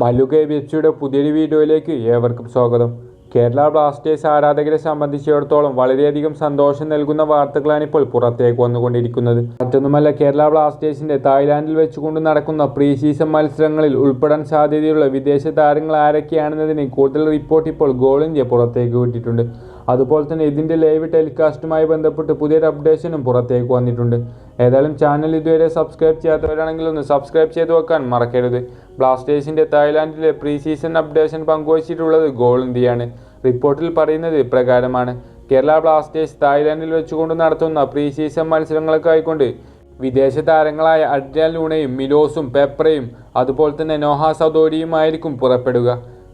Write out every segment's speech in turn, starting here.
മല്ലു വെച്ചിയുടെ പുതിയൊരു വീഡിയോയിലേക്ക് ഏവർക്കും സ്വാഗതം. കേരള ബ്ലാസ്റ്റേഴ്സ് ആരാധകരെ സംബന്ധിച്ചിടത്തോളം വളരെയധികം സന്തോഷം നൽകുന്ന വാർത്തകളാണ് ഇപ്പോൾ പുറത്തേക്ക് വന്നുകൊണ്ടിരിക്കുന്നത്. മറ്റൊന്നുമല്ല കേരള ബ്ലാസ്റ്റേഴ്സിന്റെ തായ്ലാന്റിൽ വെച്ചുകൊണ്ട് നടക്കുന്ന പ്രീ സീസൺ മത്സരങ്ങളിൽ ഉൾപ്പെടാൻ സാധ്യതയുള്ള വിദേശ താരങ്ങൾ ആരൊക്കെയാണെന്നതിന് കൂടുതൽ റിപ്പോർട്ട് ഇപ്പോൾ ഗോൾ ഇന്ത്യ പുറത്തേക്ക് വിട്ടിട്ടുണ്ട്. അതുപോലെ തന്നെ ഇതിന്റെ ലൈവ് ടെലികാസ്റ്റുമായി ബന്ധപ്പെട്ട് പുതിയൊരു അപ്ഡേഷനും പുറത്തേക്ക് വന്നിട്ടുണ്ട്. ഏതായാലും ചാനൽ ഇതുവരെ സബ്സ്ക്രൈബ് ചെയ്യാത്തവരാണെങ്കിൽ ഒന്ന് സബ്സ്ക്രൈബ് ചെയ്ത് വെക്കാൻ മറക്കരുത്. ബ്ലാസ്റ്റേഴ്സിന്റെ തായ്ലാൻഡിലെ പ്രീ സീസൺ അപ്ഡേഷൻ പങ്കുവച്ചിട്ടുള്ളത് ഗോൾ ഇന്ത്യയാണ് റിപ്പോർട്ടിൽ പറയുന്നത് ഇപ്രകാരമാണ്. കേരള ബ്ലാസ്റ്റേഴ്സ് തായ്ലാൻഡിൽ വെച്ചുകൊണ്ട് നടത്തുന്ന പ്രീ സീസൺ മത്സരങ്ങൾക്കായിക്കൊണ്ട് വിദേശ താരങ്ങളായ അഡ്രിയാൻ ലൂണയും മിലോസും പെപ്രയും അതുപോലെ തന്നെ നോഹ സദോരിയുമായിരിക്കും പുറപ്പെടുക.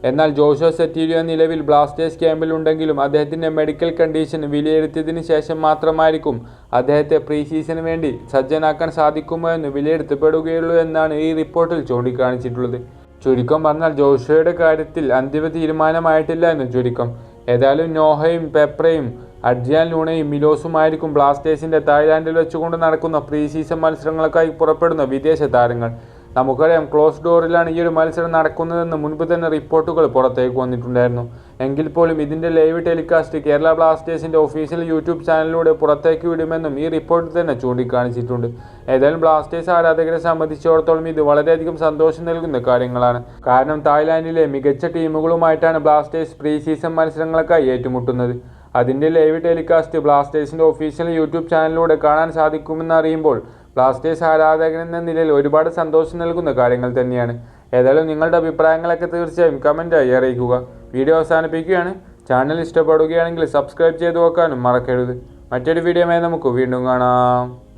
എന്നാൽ ജോഷോ സെറ്റീരിയോ നിലവിൽ ബ്ലാസ്റ്റേഴ്സ് ക്യാമ്പിലുണ്ടെങ്കിലും അദ്ദേഹത്തിന്റെ മെഡിക്കൽ കണ്ടീഷൻ വിലയിരുത്തിയതിന് ശേഷം മാത്രമായിരിക്കും അദ്ദേഹത്തെ പ്രീ സീസണിന് വേണ്ടി സജ്ജനാക്കാൻ സാധിക്കുമോ എന്ന് വിലയിരുത്തപ്പെടുകയുള്ളൂ എന്നാണ് ഈ റിപ്പോർട്ടിൽ ചൂണ്ടിക്കാണിച്ചിട്ടുള്ളത്. ചുരുക്കം പറഞ്ഞാൽ ജോഷോയുടെ കാര്യത്തിൽ അന്തിമ തീരുമാനമായിട്ടില്ല എന്ന് ചുരുക്കം. ഏതായാലും നോഹയും പെപ്രയും അഡ്ജിയാൻ ലൂണയും മിലോസുമായിരിക്കും ബ്ലാസ്റ്റേഴ്സിന്റെ തായ്ലാൻഡിൽ വെച്ചുകൊണ്ട് നടക്കുന്ന പ്രീ സീസൺ മത്സരങ്ങൾക്കായി പുറപ്പെടുന്ന വിദേശ താരങ്ങൾ. നമുക്കറിയാം ക്ലോസ് ഡോറിലാണ് ഈ ഒരു മത്സരം നടക്കുന്നതെന്ന് മുൻപ് തന്നെ റിപ്പോർട്ടുകൾ പുറത്തേക്ക് വന്നിട്ടുണ്ടായിരുന്നു. എങ്കിൽ പോലും ഇതിന്റെ ലൈവ് ടെലികാസ്റ്റ് കേരള ബ്ലാസ്റ്റേഴ്സിന്റെ ഒഫീഷ്യൽ യൂട്യൂബ് ചാനലിലൂടെ പുറത്തേക്ക് വിടുമെന്നും ഈ റിപ്പോർട്ടിൽ തന്നെ ചൂണ്ടിക്കാണിച്ചിട്ടുണ്ട്. ഏതായാലും ബ്ലാസ്റ്റേഴ്സ് ആരാധകരെ സംബന്ധിച്ചിടത്തോളം ഇത് വളരെയധികം സന്തോഷം നൽകുന്ന കാര്യങ്ങളാണ്. കാരണം തായ്ലാൻഡിലെ മികച്ച ടീമുകളുമായിട്ടാണ് ബ്ലാസ്റ്റേഴ്സ് പ്രീ സീസൺ മത്സരങ്ങൾക്കായി ഏറ്റുമുട്ടുന്നത്. അതിന്റെ ലൈവ് ടെലികാസ്റ്റ് ബ്ലാസ്റ്റേഴ്സിന്റെ ഒഫീഷ്യൽ യൂട്യൂബ് ചാനലിലൂടെ കാണാൻ സാധിക്കുമെന്ന് അറിയുമ്പോൾ ബ്ലാസ്റ്റേഴ്സ് ആരാധകൻ എന്ന നിലയിൽ ഒരുപാട് സന്തോഷം നൽകുന്ന കാര്യങ്ങൾ തന്നെയാണ്. ഏതായാലും നിങ്ങളുടെ അഭിപ്രായങ്ങളൊക്കെ തീർച്ചയായും കമന്റായി അറിയിക്കുക. വീഡിയോ അവസാനിപ്പിക്കുകയാണ്. ചാനൽ ഇഷ്ടപ്പെടുകയാണെങ്കിൽ സബ്സ്ക്രൈബ് ചെയ്ത് നോക്കാനും മറക്കരുത്. മറ്റൊരു വീഡിയോ നമുക്ക് വീണ്ടും കാണാം.